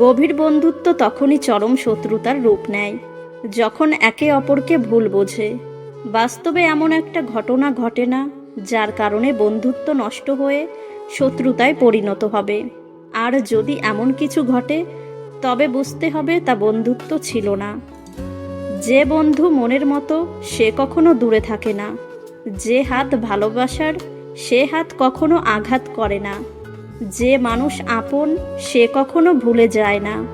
গভীর বন্ধুত্ব তখনই চরম শত্রুতার রূপ নেয়, যখন একে অপরকে ভুল বোঝে। বাস্তবে এমন একটা ঘটনা ঘটে না, যার কারণে বন্ধুত্ব নষ্ট হয়ে শত্রুতায় পরিণত হবে। আর যদি এমন কিছু ঘটে, তবে বুঝতে হবে তা বন্ধুত্ব ছিল না। যে বন্ধু মনের মতো, সে কখনো দূরে থাকে না। যে হাত ভালোবাসার, সে হাত কখনো আঘাত করে না। যে মানুষ আপন, সে কখনো ভুলে যায় না।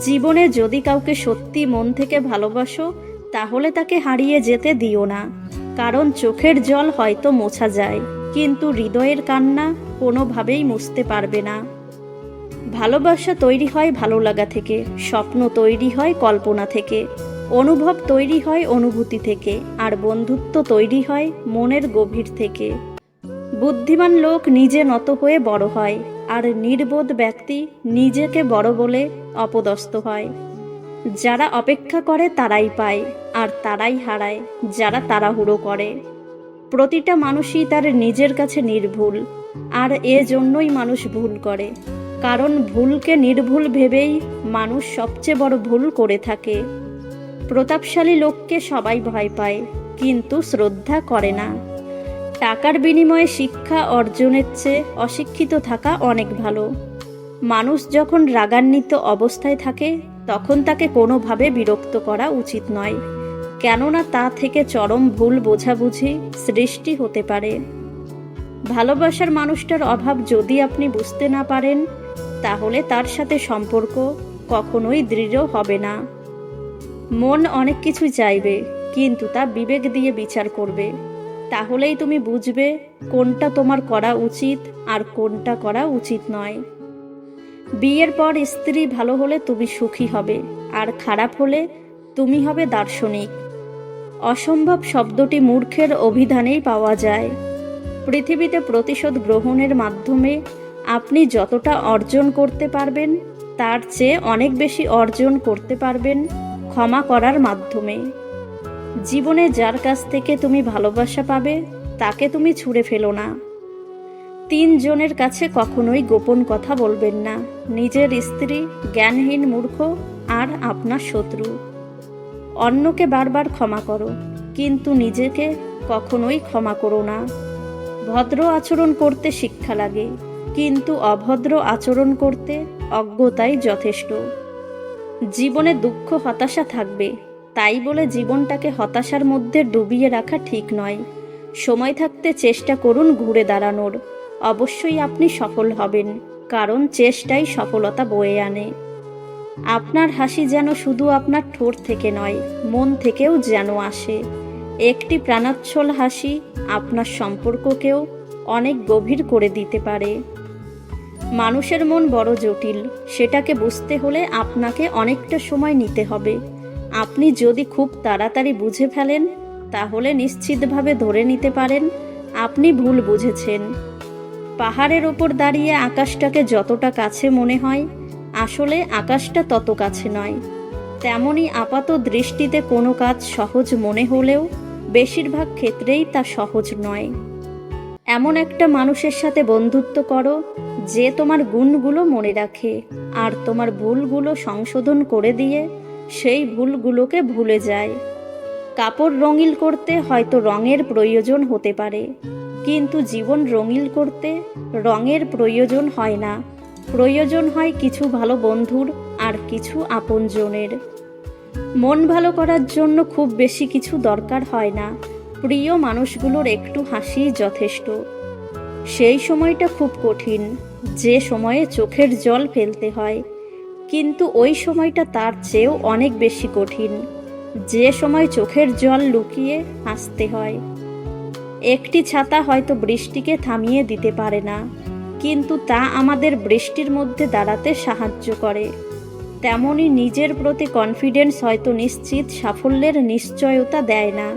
জীবনে যদি কাউকে সত্যি মন থেকে ভালোবাসো, তাহলে তাকে হারিয়ে যেতে দিও না। কারণ চোখের জল হয়তো মোছা যায়, কিন্তু হৃদয়ের কান্না কোনোভাবেই মুছতে পারবে না। ভালোবাসা তৈরি হয় ভালো লাগা থেকে, স্বপ্ন তৈরি হয় কল্পনা থেকে, অনুভব তৈরি হয় অনুভূতি থেকে, আর বন্ধুত্ব তৈরি হয় মনের গভীর থেকে। বুদ্ধিমান লোক নিজে নত হয়ে বড় হয়, আর নির্বোধ ব্যক্তি নিজেকে বড় বলে অপদস্থ হয়। যারা অপেক্ষা করে তারাই পায়, আর তারাই হারায়, যারা তাড়াহুড়ো করে। প্রতিটা মানুষই তার নিজের কাছে নির্ভুল, আর এ জন্যই মানুষ ভুল করে। কারণ ভুলকে নির্ভুল ভেবেই মানুষ সবচেয়ে বড় ভুল করে থাকে। প্রতাপশালী লোককে সবাই ভয় পায়, কিন্তু শ্রদ্ধা করে না। টাকার বিনিময়ে শিক্ষা অর্জনের চেয়ে অশিক্ষিত থাকা অনেক ভালো। মানুষ যখন রাগান্বিত অবস্থায় থাকে, তখন তাকে কোনোভাবে বিরক্ত করা উচিত নয়। কেননা তা থেকে চরম ভুল বোঝাবুঝি সৃষ্টি হতে পারে। ভালোবাসার মানুষটার অভাব যদি আপনি বুঝতে না পারেন, তাহলে তার সাথে সম্পর্ক কখনোই দৃঢ় হবে না। মন অনেক কিছু চাইবে, কিন্তু তা বিবেক দিয়ে বিচার করবে। তাহলেই তুমি বুঝবে কোনটা তোমার করা উচিত আর কোনটা করা উচিত নয়। বিয়ের পর স্ত্রী ভালো হলে তুমি সুখী হবে, আর খারাপ হলে তুমি হবে দার্শনিক। অসম্ভব শব্দটি মূর্খের অভিধানেই পাওয়া যায়। পৃথিবীতে প্রতিশোধ গ্রহণের মাধ্যমে আপনি যতটা অর্জন করতে পারবেন, তার চেয়ে অনেক বেশি অর্জন করতে পারবেন ক্ষমা করার মাধ্যমে। জীবনে যার কাছ থেকে তুমি ভালোবাসা পাবে, তাকে তুমি ছুঁড়ে ফেলো না। তিনজনের কাছে কখনোই গোপন কথা বলবেন না। নিজের স্ত্রী, জ্ঞানহীন মূর্খ আর আপনার শত্রু। অন্যকে বারবার ক্ষমা করো, কিন্তু নিজেকে কখনোই ক্ষমা করো না। ভদ্র আচরণ করতে শিক্ষা লাগে, কিন্তু অভদ্র আচরণ করতে অজ্ঞতাই যথেষ্ট। জীবনে দুঃখ, হতাশা থাকবে তাই বলে জীবনটাকে হতাশার মধ্যে ডুবিয়ে রাখা ঠিক নয়। সময় থাকতে চেষ্টা করুন ঘুরে দাঁড়ানোর। অবশ্যই আপনি সফল হবেন, কারণ চেষ্টাই সফলতা বয়ে আনে। আপনার হাসি যেন শুধু আপনার ঠোঁট থেকে নয়, মন থেকেও যেন আসে। একটি প্রাণাচ্ছল হাসি আপনার সম্পর্ককেও অনেক গভীর করে দিতে পারে। মানুষের মন বড় জটিল, সেটাকে বুঝতে হলে আপনাকে অনেকটা সময় নিতে হবে। আপনি যদি খুব তাড়াতাড়ি বুঝে ফেলেন, তাহলে নিশ্চিতভাবে ধরে নিতে পারেন, আপনি ভুল বুঝেছেন। পাহাড়ের ওপর দাঁড়িয়ে আকাশটাকে যতটা কাছে মনে হয়, আসলে আকাশটা তত কাছে নয়। তেমনই আপাত দৃষ্টিতে কোনো কাজ সহজ মনে হলেও, বেশিরভাগ ক্ষেত্রেই তা সহজ নয়। এমন একটা মানুষের সাথে বন্ধুত্ব করো, যে তোমার গুণগুলো মনে রাখে, আর তোমার ভুলগুলো সংশোধন করে দিয়ে সেই ভুলগুলোকে ভুলে যায়। কাপড় রঙিল করতে হয়তো রঙের প্রয়োজন হতে পারে, কিন্তু জীবন রঙিল করতে রঙের প্রয়োজন হয় না। প্রয়োজন হয় কিছু ভালো বন্ধুর আর কিছু আপনজনের। মন ভালো করার জন্য খুব বেশি কিছু দরকার হয় না। প্রিয় মানুষগুলোর একটু হাসি যথেষ্ট। সেই সময়টা খুব কঠিন, যে সময়ে চোখের জল ফেলতে হয়। কিন্তু ওই সময়টা তার চেয়েও অনেক বেশি কঠিন। যে সময় চোখের জল লুকিয়ে হাসতে হয়। একটি ছাতা হয়তো বৃষ্টিকে থামিয়ে দিতে পারে না, কিন্তু তা আমাদের বৃষ্টির মধ্যে দাঁড়াতে সাহায্য করে। তেমনি নিজের প্রতি কনফিডেন্স হয়তো নিশ্চিত সাফল্যের নিশ্চয়তা দেয় না,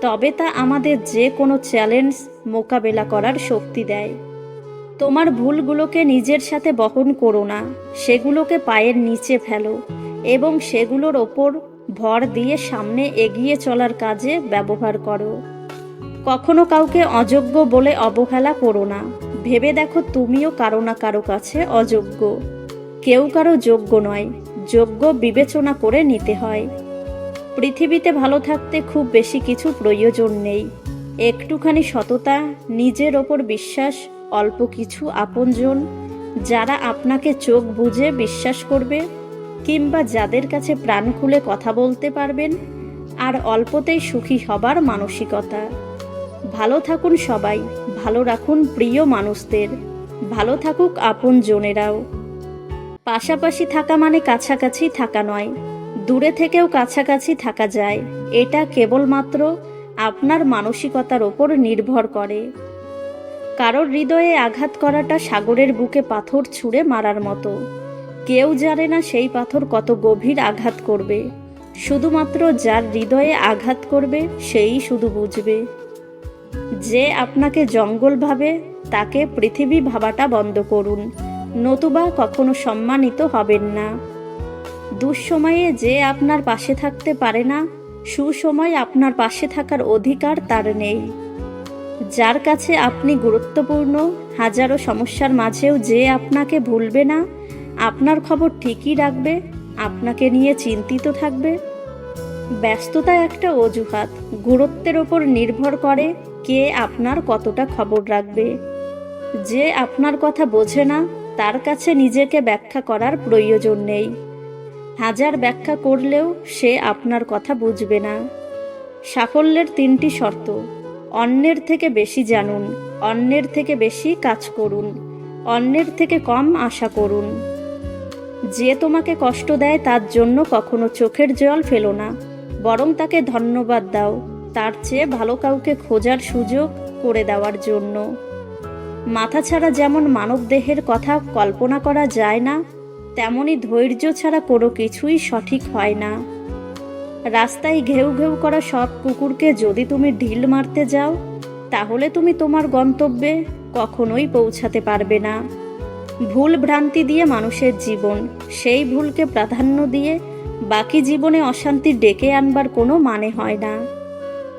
তবে তা আমাদের যে কোনো চ্যালেঞ্জ মোকাবেলা করার শক্তি দেয়। তোমার ভুলগুলোকে নিজের সাথে বহন করো না। সেগুলোকে পায়ের নিচে ফেলো এবং সেগুলোর ওপর ভর দিয়ে সামনে এগিয়ে চলার কাজে ব্যবহার করো। কখনো কাউকে অযোগ্য বলে অবহেলা করো না। ভেবে দেখো তুমিও কারও না কারও কাছে অযোগ্য। কেউ কারও যোগ্য নয়, যোগ্য বিবেচনা করে নিতে হয়। পৃথিবীতে ভালো থাকতে খুব বেশি কিছু প্রয়োজন নেই। একটুখানি সততা, নিজের ওপর বিশ্বাস অল্প কিছু আপনজন যারা আপনাকে চোখ বুঝে বিশ্বাস করবে কিংবা যাদের কাছে প্রাণ খুলে কথা বলতে পারবেন আর অল্পতেই সুখী হবার মানসিকতা। ভালো থাকুন সবাই, ভালো রাখুন প্রিয় মানুষদের, ভালো থাকুক আপন জনেরাও। পাশাপাশি থাকা মানে কাছাকাছি থাকা নয়, দূরে থেকেও কাছাকাছি থাকা যায়, এটা কেবলমাত্র আপনার মানসিকতার ওপর নির্ভর করে। কারোর হৃদয়ে আঘাত করাটা সাগরের বুকে পাথর ছুঁড়ে মারার মতো। কেউ জানে না সেই পাথর কত গভীর আঘাত করবে। শুধুমাত্র যার হৃদয়ে আঘাত করবে, সেই শুধু বুঝবে। যে আপনাকে জঙ্গল ভাবে, তাকে পৃথিবী ভাবাটা বন্ধ করুন। নতুবা কখনো সম্মানিত হবেন না। দুঃসময়ে যে আপনার পাশে থাকতে পারে না, সুসময় আপনার পাশে থাকার অধিকার তার নেই। যার কাছে আপনি গুরুত্বপূর্ণ, হাজারো সমস্যার মাঝেও যে আপনাকে ভুলবে না, আপনার খবর ঠিকই রাখবে, আপনাকে নিয়ে চিন্তিত থাকবে। ব্যস্ততা একটা অজুহাত, গুরুত্বের ওপর নির্ভর করে কে আপনার কতটা খবর রাখবে। যে আপনার কথা বোঝে না, তার কাছে নিজেকে ব্যাখ্যা করার প্রয়োজন নেই। হাজার ব্যাখ্যা করলেও সে আপনার কথা বুঝবে না। সাফল্যের তিনটি শর্ত। অন্যের থেকে বেশি জানুন, অন্যের থেকে বেশি কাজ করুন, অন্যের থেকে কম আশা করুন। যে তোমাকে কষ্ট দেয় তার জন্য কখনো চোখের জল ফেলো না, বরং তাকে ধন্যবাদ দাও, তার চেয়ে ভালো কাউকে খোঁজার সুযোগ করে দেওয়ার জন্য। মাথা ছাড়া যেমন মানবদেহের কথা কল্পনা করা যায় না, তেমনি ধৈর্য ছাড়া কোনো কিছুই সঠিক হয় না। রাস্তায় ঘেউ ঘেউ করা সব কুকুরকে যদি তুমি ঢিল মারতে যাও, তাহলে তুমি তোমার গন্তব্যে কখনোই পৌঁছাতে পারবে না। ভুল ভ্রান্তি দিয়ে মানুষের জীবন, সেই ভুলকে প্রাধান্য দিয়ে বাকি জীবনে অশান্তি ডেকে আনবার কোনো মানে হয় না।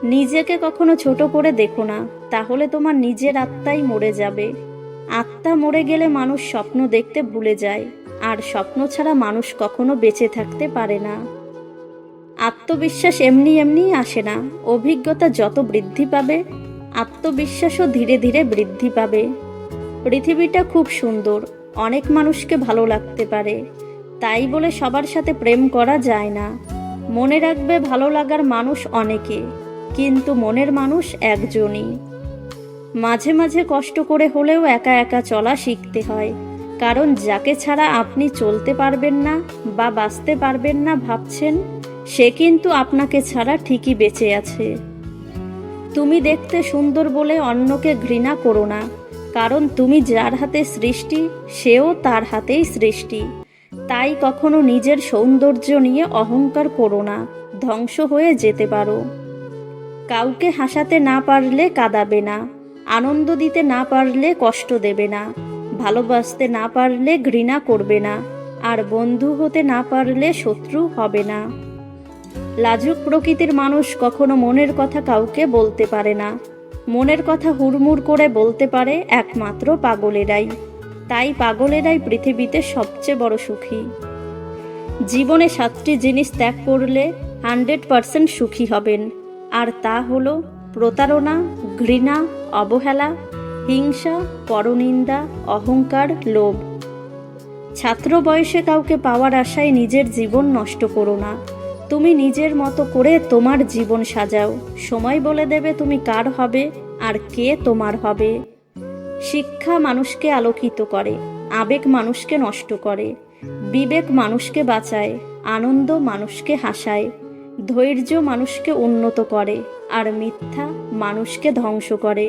নিজেকে কখনো ছোট করে দেখো না, তাহলে তোমার নিজের আত্মাই মরে যাবে। আত্মা মরে গেলে মানুষ স্বপ্ন দেখতে ভুলে যায়, আর স্বপ্ন ছাড়া মানুষ কখনো বেঁচে থাকতে পারে না। আত্মবিশ্বাস এমনি এমনি আসে না। অভিজ্ঞতা যত বৃদ্ধি পাবে, আত্মবিশ্বাসও ধীরে ধীরে বৃদ্ধি পাবে। পৃথিবীটা খুব সুন্দর, অনেক মানুষকে ভালো লাগতে পারে। তাই বলে সবার সাথে প্রেম করা যায় না। মনে রাখবে ভালো লাগার মানুষ অনেকে, কিন্তু মনের মানুষ একজনই। মাঝে মাঝে কষ্ট করে হলেও একা একা চলা শিখতে হয়, কারণ যাকে ছাড়া আপনি চলতে পারবেন না বা বাঁচতে পারবেন না ভাবছেন সে কিন্তু আপনাকে ছাড়া ঠিকই বেঁচে আছে। তুমি দেখতে সুন্দর বলে অন্যকে ঘৃণা করো না, কারণ তুমি যার হাতে সৃষ্টি, সেও তার হাতেই সৃষ্টি। তাই কখনো নিজের সৌন্দর্য নিয়ে অহংকার করো না, ধ্বংস হয়ে যেতে পারো। কাউকে হাসাতে না পারলে কাঁদাবে না, আনন্দ দিতে না পারলে কষ্ট দেবে না, ভালোবাসতে না পারলে ঘৃণা করবে না, আর বন্ধু হতে না পারলে শত্রু হবে না। লাজুক প্রকৃতির মানুষ কখনো মনের কথা কাউকে বলতে পারে না। মনের কথা হুড়মুড় করে বলতে পারে একমাত্র পাগলেরাই। তাই পাগলেরাই পৃথিবীতে সবচেয়ে বড় সুখী। জীবনে সাতটি জিনিস ত্যাগ করলে হান্ড্রেড পারসেন্ট সুখী হবেন। আর তা হলো প্রতারণা, ঘৃণা, অবহেলা, হিংসা, পরনিন্দা, অহংকার, লোভ। ছাত্র বয়সে কাউকে পাওয়ার আশায় নিজের জীবন নষ্ট করো না। তুমি নিজের মতো করে তোমার জীবন সাজাও। সময় বলে দেবে তুমি কার হবে আর কে তোমার হবে। শিক্ষা মানুষকে আলোকিত করে, আবেগ মানুষকে নষ্ট করে। বিবেক মানুষকে বাঁচায়, আনন্দ মানুষকে হাসায়। ধৈর্য মানুষকে উন্নত করে, আর মিথ্যা মানুষকে ধ্বংস করে।